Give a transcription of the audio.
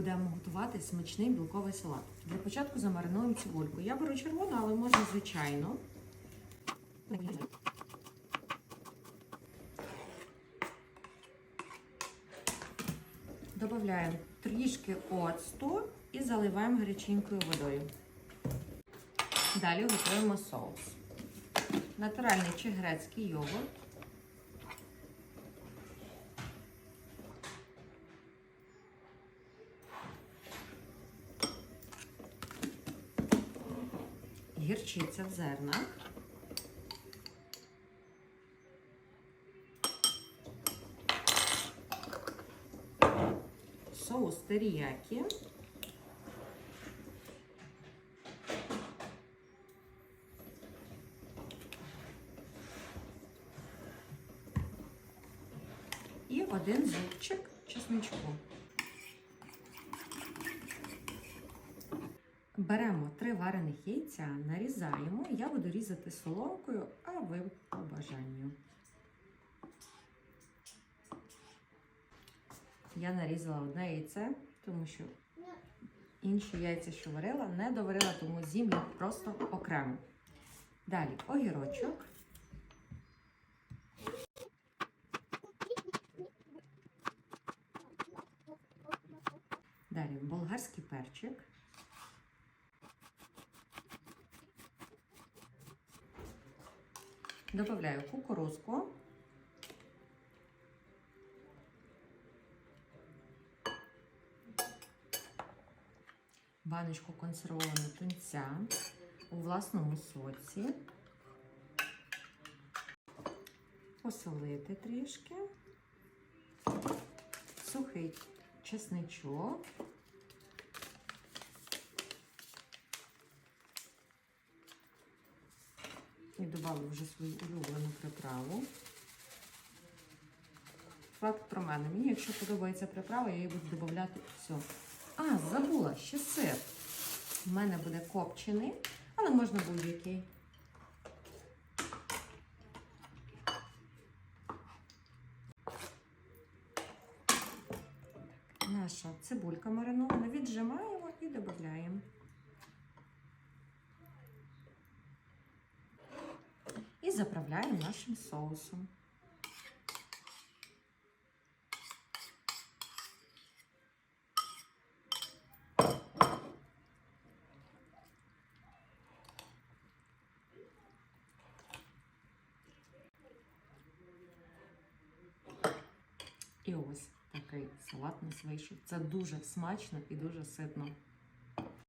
будемо готувати смачний білковий салат. Для початку замаринуємо цибульку. Я беру червону, але можна звичайно. Додаємо трішки оцту і заливаємо гаряченькою водою. Далі готуємо соус. Натуральний чи грецький йогурт. Гірчиця в зернах. Соус теріякі. Один зубчик чесничку. Беремо три варених яйця, нарізаємо. Я буду різати соломкою, а ви по бажанню. Я нарізала одне яйце, тому що інші яйця, що варила, не доварила, тому з'їм їх просто окремо. Далі огірочок. Далі болгарський перчик. Добавляю кукурузку. Баночку консервованого тунця у власному соці. Посолити трішки. Сухий чесничок. І додала вже свою улюблену приправу. Факт про мене. Мені, якщо подобається приправа, я її буду додати все. А, забула, ще сир. У мене буде копчений, але можна будь-який. Наша цибулька маринована, віджимаємо і додаємо. І заправляємо нашим соусом. І ось такий салат у нас вийшов. Це дуже смачно і дуже ситно.